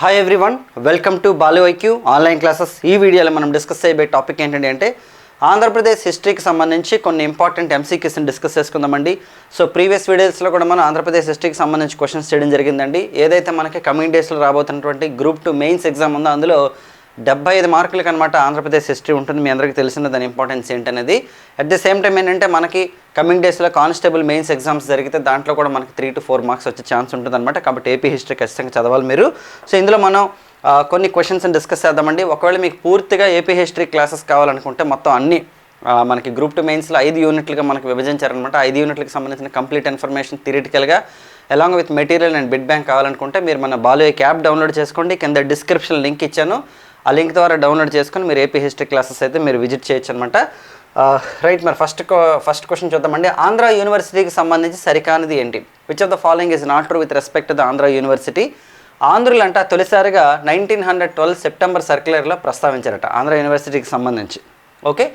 Hi everyone welcome to Balu IQ online classes ఈ వీడియోలో మనం డిస్కస్ చేయబోయే టాపిక్ ఏంటంటే అంటే ఆంధ్రప్రదేశ్ హిస్టరీకి సంబంధించి కొన్ని ఇంపార్టెంట్ ఎంసీక్యూస్ని డిస్కస్ చేసుకుందామండి. సో ప్రీవియస్ వీడియోస్లో కూడా మనం ఆంధ్రప్రదేశ్ హిస్టరీకి సంబంధించి క్వశ్చన్స్ చేయడం జరిగిందండి. ఏదైతే మనకి కమింగ్ డేస్లో రాబోతున్నటువంటి గ్రూప్ టూ మెయిన్స్ ఎగ్జామ్ ఉందో అందులో డెబ్బై ఐదు మార్కులకి అనమాట ఆంధ్రప్రదేశ్ హిస్టరీ ఉంటుంది. మీ అందరికీ తెలిసిన దాని ఇంపార్టెన్స్ ఏంటనేది. అట్ ది సేమ్ టైం ఏంటంటే మనకి కమింగ్ డేస్లో కానిస్టేబుల్ మెయిన్స్ ఎగ్జామ్స్ జరిగితే దాంట్లో కూడా మనకి త్రీ టు ఫోర్ మార్క్స్ వచ్చే ఛాన్స్ ఉంటుంది అనమాట కాబట్టి ఏపీ హిస్టరీ ఖచ్చితంగా చదవాలి మీరు. సో ఇందులో మనం కొన్ని క్వశ్చన్స్ డిస్కస్ చేద్దామండి. ఒకవేళ మీకు పూర్తిగా ఏపీ హిస్టరీ క్లాసెస్ కావాలనుకుంటే మొత్తం అన్ని మనకి గ్రూప్ టూ మెయిన్స్లో ఐదు యూనిట్లుగా మనకి విభజించారనమాట ఐదు యూనిట్లకు సంబంధించిన complete information థిరిటికల్గా along with material and bit bank కావాలనుకుంటే మీరు మన బాలు క్యాబ్ డౌన్లోడ్ చేసుకోండి. కింద డిస్క్రిప్షన్ లింక్ ఇచ్చాను. ఆ లింక్ ద్వారా డౌన్లోడ్ చేసుకొని మీరు ఏపీ హిస్టరీ క్లాసెస్ అయితే మీరు విజిట్ చేయొచ్చు అనమాట రైట్ మరి ఫస్ట్ ఫస్ట్ క్వశ్చన్ చూద్దామండి. ఆంధ్ర యూనివర్సిటీకి సంబంధించి సరికానిది ఏంటి? Which of the following is not true with respect the Andhra university? ఆంధ్రులంట తొలిసారిగా నైన్టీన్ హండ్రెడ్ ట్వెల్వ్ సెప్టెంబర్ సర్క్యులర్లో ప్రస్తావించారట ఆంధ్ర యూనివర్సిటీకి సంబంధించి. ఓకే?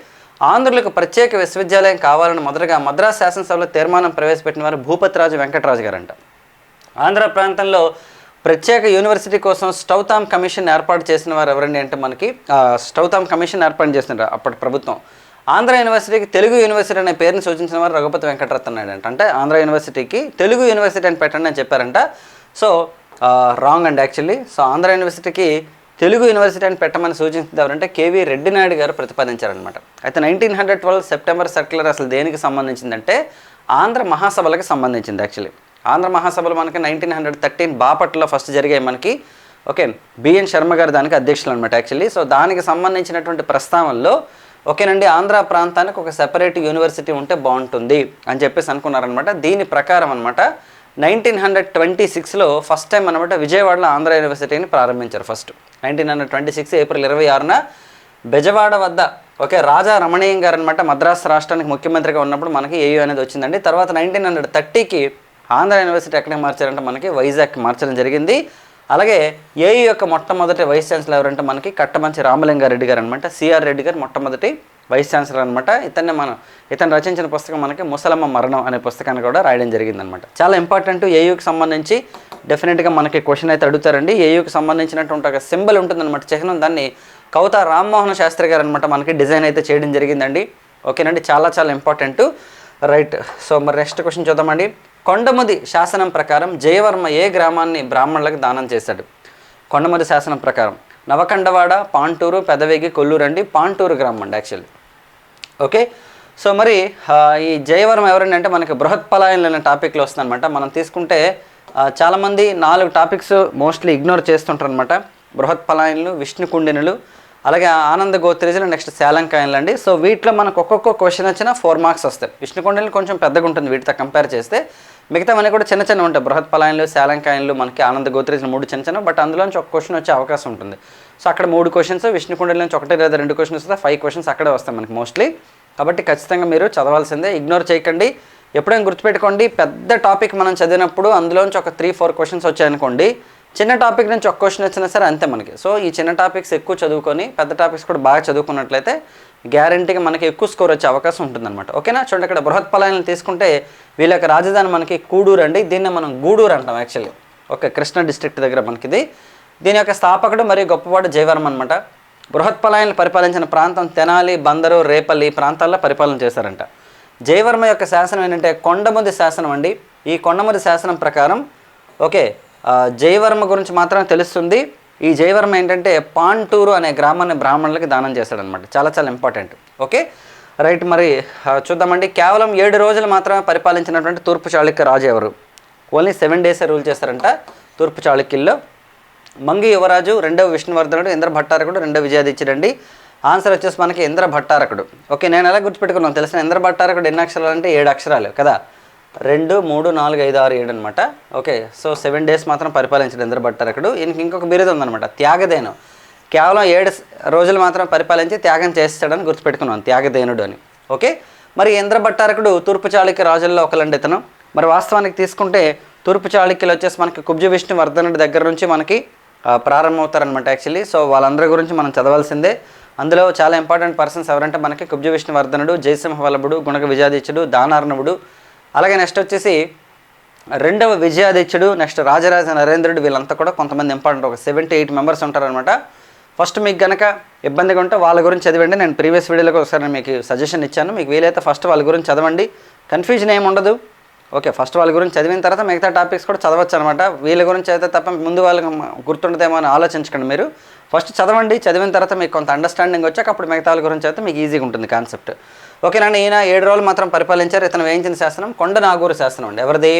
ఆంధ్రులకు ప్రత్యేక విశ్వవిద్యాలయం కావాలని మొదటగా మద్రాస్ శాసనసభలో తీర్మానం ప్రవేశపెట్టిన వారు భూపతిరాజు వెంకటరాజు గారంట. ఆంధ్ర ప్రాంతంలో ప్రత్యేక యూనివర్సిటీ కోసం స్టౌతామ్ కమిషన్ ఏర్పాటు చేసిన వారు ఎవరండి అంటే మనకి స్టౌతామ్ కమిషన్ ఏర్పాటు చేసినారు అప్పటి ప్రభుత్వం. ఆంధ్ర యూనివర్సిటీకి తెలుగు యూనివర్సిటీ అనే పేరుని సూచించిన వారు రఘుపతి వెంకటరత్న నాయుడు అంటే ఆంధ్ర యూనివర్సిటీకి తెలుగు యూనివర్సిటీ అని పెట్టండి అని చెప్పారంట. సో రాంగ్ అండి యాక్చువల్లీ సో ఆంధ్ర యూనివర్సిటీకి తెలుగు యూనివర్సిటీ అని పెట్టమని సూచించింది ఎవరంటే కేవీ రెడ్డి నాయుడు గారు ప్రతిపాదించారనమాట అయితే nineteen hundred twelve September circular అసలు దేనికి సంబంధించిందంటే ఆంధ్ర మహాసభలకు సంబంధించింది యాక్చువల్లీ ఆంధ్ర మహాసభలు మనకి నైన్టీన్ హండ్రెడ్ థర్టీన్ బాపట్లో ఫస్ట్ జరిగాయి మనకి ఓకే బిఎన్ శర్మ గారు దానికి అధ్యక్షులు అనమాట యాక్చువల్లీ సో దానికి సంబంధించినటువంటి ప్రస్తావనలో ఓకేనండి ఆంధ్ర ప్రాంతానికి ఒక సెపరేట్ యూనివర్సిటీ ఉంటే బాగుంటుంది అని చెప్పేసి అనుకున్నారనమాట దీని ప్రకారం అనమాట నైన్టీన్ హండ్రెడ్ ట్వంటీ సిక్స్లో ఫస్ట్ టైం అనమాట విజయవాడలో ఆంధ్ర యూనివర్సిటీని ప్రారంభించారు first nineteen hundred twenty six April ఇరవై ఆరున బెజవాడ వద్ద ఓకే రాజా రమణీయం గారు అనమాట మద్రాసు రాష్ట్రానికి ముఖ్యమంత్రిగా ఉన్నప్పుడు మనకి ఏయూ అనేది వచ్చిందండి. తర్వాత నైన్టీన్ హండ్రెడ్ థర్టీకి ఆంధ్ర యూనివర్సిటీ ఎక్కడికి మార్చారంటే మనకి వైజాగ్ మార్చడం జరిగింది. అలాగే ఏఐ యొక్క మొట్టమొదటి వైస్ ఛాన్సలర్ ఎవరంటే మనకి కట్టమంచి రామలింగారెడ్డి గారు అనమాట సిఆర్ రెడ్డి గారు మొట్టమొదటి వైస్ ఛాన్సలర్ అనమాట ఇతన్ని మనం ఇతను రచించిన పుస్తకం మనకి ముసలమ్మ మరణం అనే పుస్తకాన్ని కూడా రాయడం జరిగిందనమాట చాలా ఇంపార్టెంట్ ఏయూకి సంబంధించి డెఫినెట్గా మనకి క్వశ్చన్ అయితే అడుగుతారండి. ఏయూకి సంబంధించినటువంటి ఒక సింబల్ ఉంటుందన్నమాట. చిహ్నం దాన్ని కవిత రామ్మోహన్ శాస్త్రి గారు అనమాట మనకి డిజైన్ అయితే చేయడం జరిగిందండి. ఓకేనండి? చాలా చాలా ఇంపార్టెంట్ రైట్ సో మరి నెక్స్ట్ క్వశ్చన్ చూద్దామండి. కొండమది శాసనం ప్రకారం జయవర్మ ఏ గ్రామాన్ని బ్రాహ్మణులకు దానం చేశాడు? కొండమది శాసనం ప్రకారం నవకండవాడ పాంటూరు పెదవేగి కొల్లూరు అండి పాంటూరు గ్రామం అండి యాక్చువల్లీ ఓకే సో మరి ఈ జయవరం ఎవరండి అంటే మనకి బృహత్పలాయనలు అనే టాపిక్లో వస్తుందన్నమాట. మనం తీసుకుంటే చాలామంది నాలుగు టాపిక్స్ మోస్ట్లీ ఇగ్నోర్ చేస్తుంటారు అనమాట బృహత్పలాయనలు విష్ణుకుండినులు అలాగే ఆనంద గోత్రేజులు నెక్స్ట్ శాలంకాయనలు అండి. సో వీటిలో మనకు ఒక్కొక్క క్వశ్చన్ వచ్చినా ఫోర్ మార్క్స్ వస్తాయి. విష్ణుకుండినులు కొంచెం పెద్దగా ఉంటుంది వీటితో కంపేర్ చేస్తే. మిగతావన్నీ కూడా చిన్న చిన్న ఉంటాయి. బృహత్పలాయనలు శాలంకాయలు మనకి ఆనంద గోత్రేజ్ మూడు చిన్న చిన్న బట్ అందులోంచి ఒక క్వశ్చన్ వచ్చే అవకాశం ఉంటుంది. సో అక్కడ మూడు క్వశ్చన్స్ విష్ణుకుండలి నుంచి ఒకటి లేదా రెండు క్వశ్చన్స్ వస్తే ఫైవ్ క్వశ్చన్స్ అక్కడే వస్తాయి మనకి మోస్ట్లీ కాబట్టి ఖచ్చితంగా మీరు చదవాల్సిందే. ఇగ్నోర్ చేయకండి. ఎప్పుడైనా గుర్తుపెట్టుకోండి. పెద్ద టాపిక్ మనం చదివినప్పుడు అందులోంచి ఒక త్రీ ఫోర్ క్వశ్చన్స్ వచ్చాయనుకోండి. చిన్న టాపిక్ నుంచి ఒక క్వశ్చన్ వచ్చినా సరే అంతే మనకి. సో ఈ చిన్న టాపిక్స్ ఎక్కువ చదువుకొని పెద్ద టాపిక్స్ కూడా బాగా చదువుకున్నట్లయితే గ్యారంటీగా మనకి ఎక్కువ స్కోర్ వచ్చే అవకాశం ఉంటుందన్నమాట. ఓకేనా? చూడండి ఇక్కడ బృహత్పలాయనలు తీసుకుంటే వీళ్ళ యొక్క రాజధాని మనకి కూడూరు అండి. దీన్ని మనం గూడూరు అంటాం యాక్చువల్లీ ఓకే కృష్ణా డిస్ట్రిక్ట్ దగ్గర మనకి ఇది దీని యొక్క స్థాపకుడు మరియు గొప్పవాడు జయవర్మ అనమాట బృహత్పలాయనలు పరిపాలించిన ప్రాంతం తెనాలి బందరు రేపల్లి ఈ ప్రాంతాల్లో పరిపాలన చేశారంట. జయవర్మ యొక్క శాసనం ఏంటంటే కొండముది శాసనం అండి. ఈ కొండముది శాసనం ప్రకారం ఓకే జయవర్మ గురించి మాత్రమే తెలుస్తుంది. ఈ జయవర్మ ఏంటంటే పాంటూరు అనే గ్రామాన్ని బ్రాహ్మణులకి దానం చేశాడనమాట చాలా చాలా ఇంపార్టెంట్ ఓకే రైట్ మరి చూద్దామండి. కేవలం ఏడు రోజులు మాత్రమే పరిపాలించినటువంటి తూర్పు చాళుక్య రాజు ఎవరు? ఓన్లీ సెవెన్ డేసే రూల్ చేస్తారంట తూర్పు చాళుక్యుల్లో. మంగి యువరాజు రెండవ విష్ణువర్ధనుడు ఇంద్ర భట్టారకుడు రెండవ విజయాదిత్యుడండి. ఆన్సర్ వచ్చేసి మనకి ఇంద్ర భట్టారకుడు. ఓకే నేను ఎలా గుర్తుపెట్టుకున్నాను తెలిసిన ఇంద్ర భట్టారకుడు ఎన్ని అక్షరాలు అంటే ఏడు అక్షరాలు కదా. రెండు మూడు నాలుగు ఐదు ఆరు ఏడు అనమాట ఓకే సో సెవెన్ డేస్ మాత్రం పరిపాలించాడు ఇంద్ర అక్కడ. ఈయనకి ఇంకొక బిరుదు ఉందనమాట త్యాగదేను కేవలం ఏడు రోజులు మాత్రం పరిపాలించి త్యాగం చేస్తాడని గుర్తుపెట్టుకున్నాను త్యాగదేనుడు అని. ఓకే మరి ఇంద్ర భట్టారకుడు తూర్పు చాళుక్య రాజుల్లో ఒకలండి ఇతను మరి వాస్తవానికి తీసుకుంటే తూర్పు చాళుక్యులు వచ్చేసి మనకి కుబ్జ విష్ణు వర్ధనుడి దగ్గర నుంచి మనకి ప్రారంభమవుతారనమాట యాక్చువల్లీ. సో వాళ్ళందరి గురించి మనం చదవాల్సిందే. అందులో చాలా ఇంపార్టెంట్ పర్సన్స్ ఎవరంటే మనకి కుబ్జ విష్ణువర్ధనుడు జయసింహ వల్లభుడు గుణక విజాదీచుడు దానార్ణవుడు అలాగే నెక్స్ట్ వచ్చేసి రెండవ విజయాదిత్యుడు నెక్స్ట్ రాజరాజ నరేంద్రుడు వీళ్ళంతా కూడా కొంతమంది ఇంపార్టెంట్ ఒక సెవెంటీ ఎయిట్ మెంబర్స్ ఉంటారనమాట ఫస్ట్ మీకు కనుక ఇబ్బందిగా ఉంటే వాళ్ళ గురించి చదివండి. నేను ప్రీవియస్ వీడియోలకు ఒకసారి మీకు సజెషన్ ఇచ్చాను. మీకు వీలైతే ఫస్ట్ వాళ్ళ గురించి చదవండి. కన్ఫ్యూజన్ ఏమి ఉండదు. ఓకే ఫస్ట్ వాళ్ళ గురించి చదివిన తర్వాత మిగతా టాపిక్స్ కూడా చదవచ్చు అనమాట వీళ్ళ గురించి అయితే తప్ప ముందు వాళ్ళకి గుర్తుండదేమో అని ఆలోచించకండి మీరు. ఫస్ట్ చదవండి. చదివిన తర్వాత మీకు కొంత అండర్స్టాండింగ్ వచ్చాక అప్పుడు మిగతా వాళ్ళ గురించి అయితే మీకు ఈజీగా ఉంటుంది కాన్సెప్ట్ ఓకేనండి ఈయన ఏడు రోజులు మాత్రం పరిపాలించారు. ఇతను వేయించిన శాసనం కొండ నాగూరు శాసనం అండి. ఎవరిది?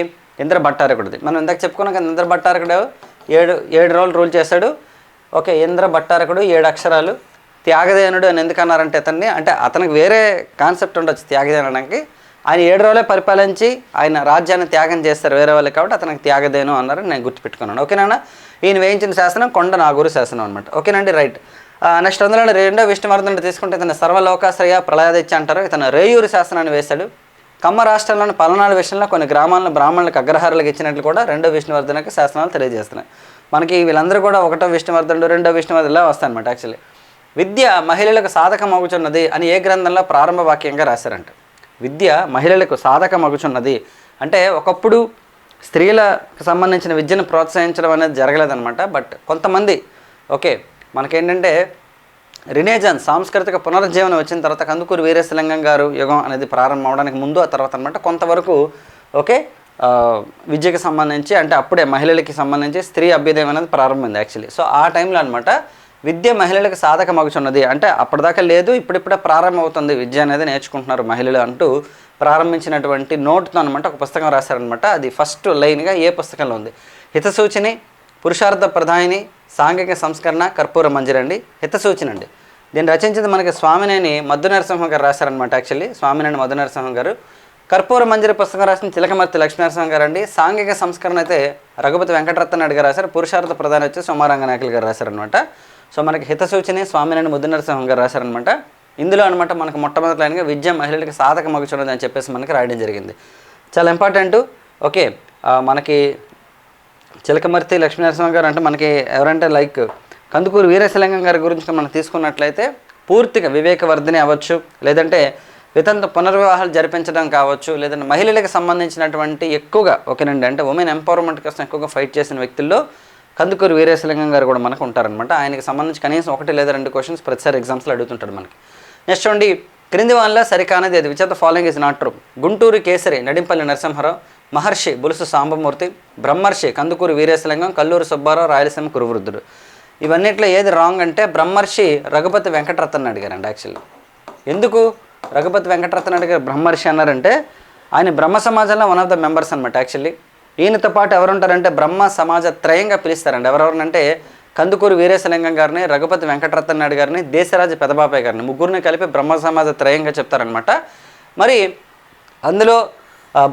ఇంద్ర భట్టారకుడిది. మనం ఇందాక చెప్పుకున్నాం కదా ఇంద్ర భట్టారకుడు ఏడు ఏడు రోజులు రూల్ చేశాడు. ఓకే ఇంద్ర భట్టారకుడు ఏడు అక్షరాలు. త్యాగదేనుడు అని ఎందుకు అన్నారంటే ఇతన్ని? అంటే అతనికి వేరే కాన్సెప్ట్ ఉండొచ్చు త్యాగదేనడానికి ఆయన ఏడు రోజులే పరిపాలించి ఆయన రాజ్యాన్ని త్యాగం చేస్తారు వేరే వాళ్ళకి కాబట్టి అతనికి త్యాగదేను అన్నారని నేను గుర్తుపెట్టుకున్నాను. ఓకేనా ఈయన వేయించిన శాసనం కొండ నాగూరు శాసనం అనమాట ఓకేనండి రైట్. నెక్స్ట్ అందులో రెండో విష్ణువర్ధనుడు తీసుకుంటే ఇతను సర్వలోకాశ్రయ ప్రళయాదిత్య అంటారు. ఇతను రేయూరు శాసనాన్ని వేశాడు. కమ్మ రాష్ట్రంలోని పలనాడు విషయంలో కొన్ని గ్రామాలను బ్రాహ్మణులకు అగ్రహారాలకు ఇచ్చినట్లు కూడా రెండో విష్ణువర్ధనకి శాసనాలు తెలియజేస్తున్నాయి. మనకి వీళ్ళందరూ కూడా ఒకటో విష్ణువర్ధనుడు రెండో విష్ణువర్ధనలా వస్తాయన్నమాట యాక్చువల్లీ విద్య మహిళలకు సాధకమగుచున్నది అని ఏ గ్రంథంలో ప్రారంభ వాక్యంగా రాశారంట. విద్య మహిళలకు సాధకమగుచున్నది అంటే ఒకప్పుడు స్త్రీలకు సంబంధించిన విద్యను ప్రోత్సహించడం అనేది జరగలేదన్నమాట. బట్ కొంతమంది ఓకే మనకేంటంటే రినేజన్ సాంస్కృతిక పునరుజ్జీవనం వచ్చిన తర్వాత కందుకూరు వీరేశలింగం గారు యుగం అనేది ప్రారంభం అవడానికి ముందు ఆ తర్వాత అనమాట కొంతవరకు ఓకే విద్యకు విద్యకి సంబంధించి అంటే అప్పుడే మహిళలకి సంబంధించి స్త్రీ అభ్యుదయం అనేది ప్రారంభమైంది యాక్చువల్లీ సో ఆ టైంలో అనమాట విద్య మహిళలకు సాధక మగుచున్నది అంటే అప్పటిదాకా లేదు ఇప్పుడిప్పుడే ప్రారంభమవుతుంది విద్య అనేది నేర్చుకుంటున్నారు మహిళలు అంటూ ప్రారంభించినటువంటి నోట్తో అనమాట ఒక పుస్తకం రాశారనమాట అది ఫస్ట్ లైన్గా ఏ పుస్తకంలో ఉంది? హితసూచిని పురుషార్థ ప్రధాయిని సాంఘిక సంస్కరణ కర్పూర మంజరండి అండి. హితసూచన అండి దీన్ని రచించింది మనకి స్వామినేని మద్దు నరసింహం గారు రాశారనమాట యాక్చువల్లీ. స్వామినేని మద్దు నరసింహం గారు. కర్పూర మంజరి పుస్తకం రాసిన చిలకమర్తి లక్ష్మీనరసింహం గారు అండి. సాంఘిక సంస్కరణ అయితే రఘుపతి వెంకటరత్న నాయుడు గారు రాశారు. పురుషార్థ ప్రధాని వచ్చి సోమారంగ నాయకులు గారు రాశారనమాట సో మనకి హితసూచని స్వామినేని ముద్దు నరసింహం గారు రాశారనమాట ఇందులో అనమాట మనకు మొట్టమొదటి లైన్గా విద్య మహిళలకు సాధక మగుచున్నది అని చెప్పేసి మనకి రాయడం జరిగింది. చాలా ఇంపార్టెంట్. ఓకే మనకి చిలకమర్తి లక్ష్మీనరసింహ గారు అంటే మనకి ఎవరంటే లైక్ కందుకూరు వీరేశలింగం గారి గురించి మనం తీసుకున్నట్లయితే పూర్తిగా వివేకవర్ధిని అవ్వచ్చు లేదంటే వితంత పునర్వివాహాలు జరిపించడం కావచ్చు లేదంటే మహిళలకు సంబంధించినటువంటి ఎక్కువగా ఓకేనండి అంటే ఉమెన్ ఎంపవర్మెంట్ కోసం ఎక్కువగా ఫైట్ చేసిన వ్యక్తుల్లో కందుకూరు వీరేశలింగం గారు కూడా మనకు ఉంటారనమాట ఆయనకి సంబంధించి కనీసం ఒకటి లేదా రెండు క్వశ్చన్స్ ప్రతిసారి ఎగ్జామ్స్లో అడుగుతుంటాడు మనకి. నెక్స్ట్ చూడండి క్రింది వాళ్ళ సరికానది అది. Which the following is not true Guntur Kesari Nadimpalli Narasimha Rao Maharshi Bulusu Sambamurthy Brahmarshi Kandukuri Veeresalingam Kalluru Subbarao Rayalaseema కురువృద్ధుడు. ఇవన్నిట్లో ఏది రాంగ్ అంటే బ్రహ్మర్షి రఘుపతి వెంకటరత్న అడిగారండి యాక్చువల్లీ. ఎందుకు? రఘుపతి వెంకటరత్న అడిగారు. బ్రహ్మర్షి అన్నారంటే ఆయన బ్రహ్మ సమాజంలో వన్ ఆఫ్ ద మెంబర్స్ అనమాట యాక్చువల్లీ. ఈయనతో పాటు ఎవరుంటారంటే బ్రహ్మ సమాజ త్రయంగా పిలుస్తారండి. ఎవరెవరినంటే కందుకూరు వీరేశలింగం గారిని రఘుపతి వెంకటరత్న నాయుడు గారిని దేశరాజు పెదబాపయ్య గారిని ముగ్గురిని కలిపి బ్రహ్మ సమాజ త్రయంగా చెప్తారనమాట మరి అందులో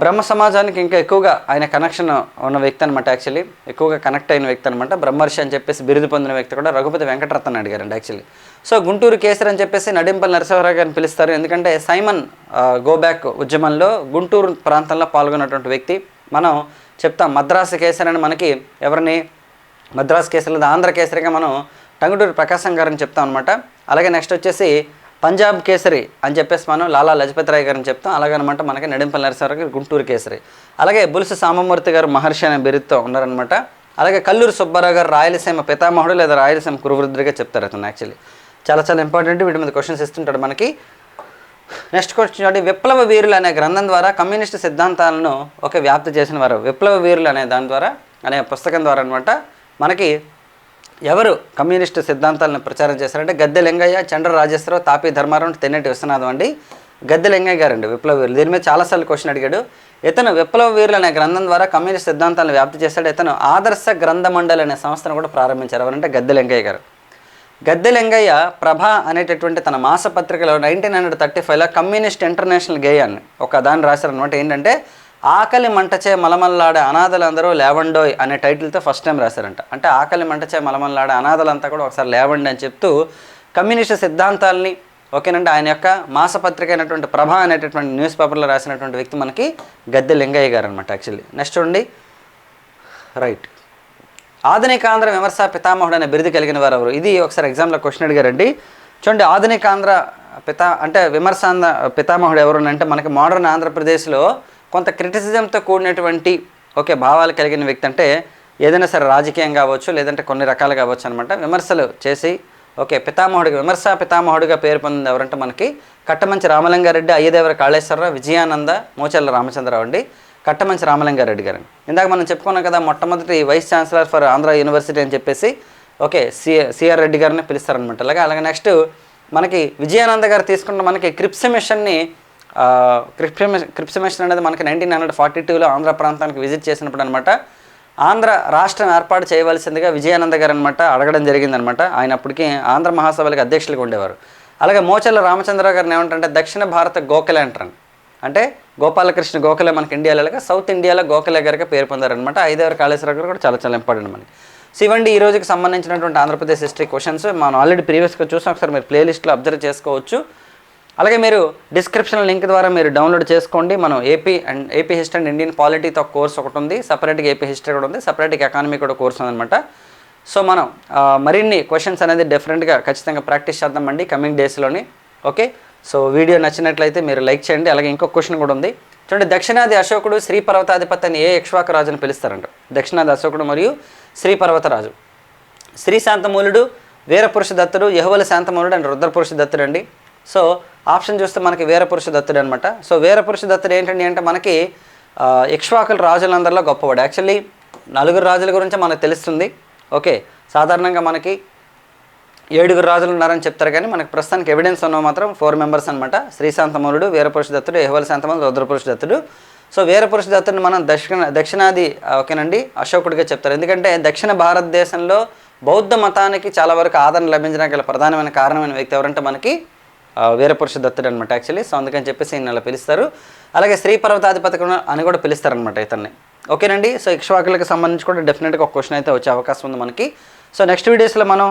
బ్రహ్మ సమాజానికి ఇంకా ఎక్కువగా ఆయన కనెక్షన్ ఉన్న వ్యక్తి అనమాట యాక్చువల్లీ ఎక్కువగా కనెక్ట్ అయిన వ్యక్తి అనమాట బ్రహ్మర్షి అని చెప్పేసి బిరుదు పొందిన వ్యక్తి కూడా రఘుపతి వెంకటరత్న అడిగారండి యాక్చువల్లీ సో గుంటూరు కేసరి అని చెప్పేసి నడింపల్లి నరసింహరావు గారిని పిలుస్తారు. ఎందుకంటే సైమన్ గోబ్యాక్ ఉద్యమంలో గుంటూరు ప్రాంతంలో పాల్గొన్నటువంటి వ్యక్తి. మనం చెప్తాం మద్రాసు కేసరి అని మనకి ఎవరిని? మద్రాసు కేసరి లేదా ఆంధ్ర కేసరిగా మనం టంగుటూరు ప్రకాశం గారిని చెప్తాం అనమాట అలాగే నెక్స్ట్ వచ్చేసి పంజాబ్ కేసరి అని చెప్పేసి మనం లాలా లజపతి రాయ్ గారిని చెప్తాం. అలాగనమాట మనకి నడింపల్లి నరసింహారావు గారు గుంటూరు కేసరి. అలాగే బులుసు సామమూర్తి గారు మహర్షి అనే బిరుద్తో ఉన్నారనమాట. అలాగే కల్లూరు సుబ్బారావు గారు రాయలసీమ పితామహుడు లేదా రాయలసీమ కురువృద్ధుడిగా చెప్తారు అతను యాక్చువల్లీ చాలా చాలా ఇంపార్టెంట్ వీటి మీద క్వశ్చన్స్ ఇస్తుంటాడు మనకి. నెక్స్ట్ క్వశ్చన్ అంటే విప్లవ వీరులు అనే గ్రంథం ద్వారా కమ్యూనిస్ట్ సిద్ధాంతాలను ఒక వ్యాప్తి చేసిన వారు. విప్లవ వీరులు అనే దాని ద్వారా అనే పుస్తకం ద్వారా అనమాట మనకి ఎవరు కమ్యూనిస్ట్ సిద్ధాంతాలను ప్రచారం చేశారంటే గద్దె లింగయ్య చండ్ర రాజేశ్వరరావు తాపి ధర్మారావు తెన్నటి విశ్వనాథం అండి. గద్దె లింగయ్య గారు అండి విప్లవ వీరులు. దీని మీద చాలాసార్లు క్వశ్చన్ అడిగాడు. ఇతను విప్లవ వీరులు అనే గ్రంథం ద్వారా కమ్యూనిస్ట్ సిద్ధాంతాలను వ్యాప్తి చేశాడు. ఇతను ఆదర్శ గ్రంథ మండలి అనే సంస్థను కూడా ప్రారంభించారు. ఎవరంటే గద్దె లింగయ్య గారు. గద్దె లింగయ్య ప్రభ అనేటటువంటి తన మాసపత్రికలో నైన్టీన్ హండ్రెడ్ థర్టీ ఫైవ్లో కమ్యూనిస్ట్ ఇంటర్నేషనల్ గేయాన్ని ఒక దాన్ని రాశారనమాట ఏంటంటే ఆకలి మంటచే మలమల్లాడే అనాథలందరూ లేవండోయ్ అనే టైటిల్తో ఫస్ట్ టైం రాశారంట. అంటే ఆకలి మంటచే మలమల్లాడే అనాథలంతా కూడా ఒకసారి లేవండి అని చెప్తూ కమ్యూనిస్ట్ సిద్ధాంతాల్ని ఓకేనండి ఆయన యొక్క మాసపత్రిక అయినటువంటి ప్రభ అనేటటువంటి న్యూస్ పేపర్లో రాసినటువంటి వ్యక్తి మనకి గద్దె లింగయ్య గారు అనమాట యాక్చువల్లీ. నెక్స్ట్ చూడండి. రైట్. ఆధునిక ఆంధ్ర విమర్శ పితామహుడు అనే బిరుదు కలిగిన వారు ఎవరు? ఇది ఒకసారి ఎగ్జామ్లో క్వశ్చన్ అడిగారండి. చూడండి ఆధునిక ఆంధ్ర పితా అంటే విమర్శ ఆంధ్ర పితామహుడు ఎవరు అంటే మనకి మోడర్న్ ఆంధ్రప్రదేశ్లో కొంత క్రిటిసిజంతో కూడినటువంటి ఓకే భావాలు కలిగిన వ్యక్తి అంటే ఏదైనా సరే రాజకీయం కావచ్చు లేదంటే కొన్ని రకాలు కావచ్చు అనమాట విమర్శలు చేసి ఓకే పితామహుడిగా విమర్శ పితామహుడిగా పేరు పొందింది ఎవరంటే మనకి కట్టమంచి రామలింగారెడ్డి అయ్యదేవర కాళేశ్వరరావు విజయానంద మోచల్ల రామచంద్రరావు అండి. కట్టమంచి రామలింగారెడ్డి గారు ఇందాక మనం చెప్పుకున్నాం కదా మొట్టమొదటి vice chancellor for Andhra university అని చెప్పేసి ఓకే సి సిఆర్ రెడ్డి గారిని పిలుస్తారనమాట అలాగే అలాగే నెక్స్ట్ మనకి విజయానంద గారు తీసుకున్న మనకి క్రిప్స్ మిషన్ని క్రిప్స్ క్రిప్స్ అనేది మనకి నైన్టీన్ హండ్రెడ్ ఫార్టీ టూలో ఆంధ్ర ప్రాంతానికి విజిట్ చేసినప్పుడు అనమాట ఆంధ్ర రాష్ట్రం ఏర్పాటు చేయవలసిందిగా విజయానంద గారు అనమాట అడగడం జరిగిందనమాట ఆయన అప్పటికి ఆంధ్ర మహాసభలకు అధ్యక్షులుగా ఉండేవారు. అలాగే మోచల్ల రామచంద్రరావు గారిని ఏమంటారంటే దక్షిణ భారత గోఖలే అంటారు అంటే గోపాలకృష్ణ గోఖలే మనకి ఇండియాలో సౌత్ ఇండియాలో గోఖలే గారికి పేరు పొందారనమాట ఐదేవారు కాళేశ్వర గారు కూడా చాలా చాలా ఇంపార్టెంట్ మనకి. సో ఇవ్వండి ఈ రోజుకి సంబంధించినటువంటి ఆంధ్రప్రదేశ్ హిస్టరీ క్వశ్చన్స్ మనం ఆల్రెడీ ప్రీవియస్గా చూసాం. ఒకసారి మీరు ప్లేలిస్ట్లో అబ్జర్వ్ చేసుకోవచ్చు. అలాగే మీరు డిస్క్రిప్షన్ లింక్ ద్వారా మీరు డౌన్లోడ్ చేసుకోండి. మనం AP and AP history and Indian పాలిటీతో course ఒకటి ఉంది. సపరేట్గా ఏపీ హిస్టరీ కూడా ఉంది. సపరేట్గా ఎకానమీ కూడా కోర్స్ ఉందన్నమాట. సో మనం మరిన్ని క్వశ్చన్స్ అనేది డిఫరెంట్గా ఖచ్చితంగా ప్రాక్టీస్ చేద్దామండి కమింగ్ డేస్లోని ఓకే సో వీడియో నచ్చినట్లయితే మీరు లైక్ చేయండి. అలాగే ఇంకొక క్వశ్చన్ కూడా ఉంది. చూడండి దక్షిణాది అశోకుడు శ్రీ పర్వతాధిపతిని ఏ యక్ష్వాక రాజుని పిలుస్తారంట? దక్షిణాది అశోకుడు మరియు శ్రీ పర్వతరాజు శ్రీ శాంతమూలుడు వీరపురుష దత్తుడు యహువల శాంతమూలుడు అండ్ రుద్రపురుష దత్తుడు అండి. సో ఆప్షన్ చూస్తే మనకి వీరపురుష దత్తుడు అనమాట సో వీరపురుష దత్తుడు ఏంటండి అంటే మనకి ఇక్ష్వాకుల రాజులందరిలో గొప్పవాడు. యాక్చువల్లీ నలుగురు రాజుల గురించి మనకు తెలుస్తుంది. ఓకే సాధారణంగా మనకి ఏడుగురు రాజులు ఉన్నారని చెప్తారు కానీ మనకు ప్రస్తుతానికి ఎవిడెన్స్ ఉన్న మాత్రం ఫోర్ మెంబర్స్ అనమాట శ్రీశాంతమూలుడు వీరపురుష దత్తుడు యహవల శాంతమూలుడు రుద్రపురుష దత్తుడు. సో వీరపురుష దత్తుడిని మనం దక్షిణ దక్షిణాది ఓకేనండి అశోకుడిగా చెప్తారు. ఎందుకంటే దక్షిణ భారతదేశంలో బౌద్ధ మతానికి చాలా వరకు ఆదరణ లభించడానికి గల ప్రధానమైన కారణమైన వ్యక్తి ఎవరంటే మనకి వీరపురుష దత్తుడు అనమాట యాక్చువల్లీ సో అందుకని చెప్పేసి ఈయన అలా పిలుస్తారు. అలాగే శ్రీ పర్వతాధిపతి అని కూడా పిలుస్తారనమాట ఇతన్ని. ఓకేనండి? సో ఇక్ష్వాకులకు సంబంధించి కూడా డెఫినెట్గా ఒక క్వశ్చన్ అయితే వచ్చే అవకాశం ఉంది మనకి. సో నెక్స్ట్ వీడియోస్లో మనం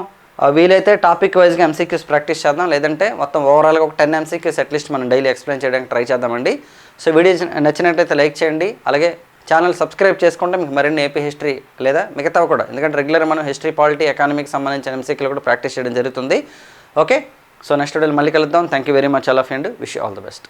వీలైతే టాపిక్ వైజ్గా ఎంసీక్యూస్ ప్రాక్టీస్ చేద్దాం. లేదంటే మొత్తం ఓవరాల్గా ఒక టెన్ ఎంసీక్యూస్ అట్లీస్ట్ మనం డైలీ ఎక్స్ప్లెయిన్ చేయడానికి ట్రై చేద్దామండి. సో వీడియో నచ్చినట్లయితే లైక్ చేయండి. అలాగే ఛానల్ సబ్స్క్రైబ్ చేసుకుంటే మీకు మరిన్ని ఏపీ హిస్టరీ లేదా మిగతా కూడా. ఎందుకంటే రెగ్యులర్ మనం హిస్టరీ పాలిటీ ఎకానమీకి సంబంధించిన ఎంసీక్యూలు కూడా ప్రాక్టీస్ చేయడం జరుగుతుంది. ఓకే సో నెక్స్ట్ వీడియోలో మళ్ళీ కలుద్దాం. Thank you very much all of and wish all the best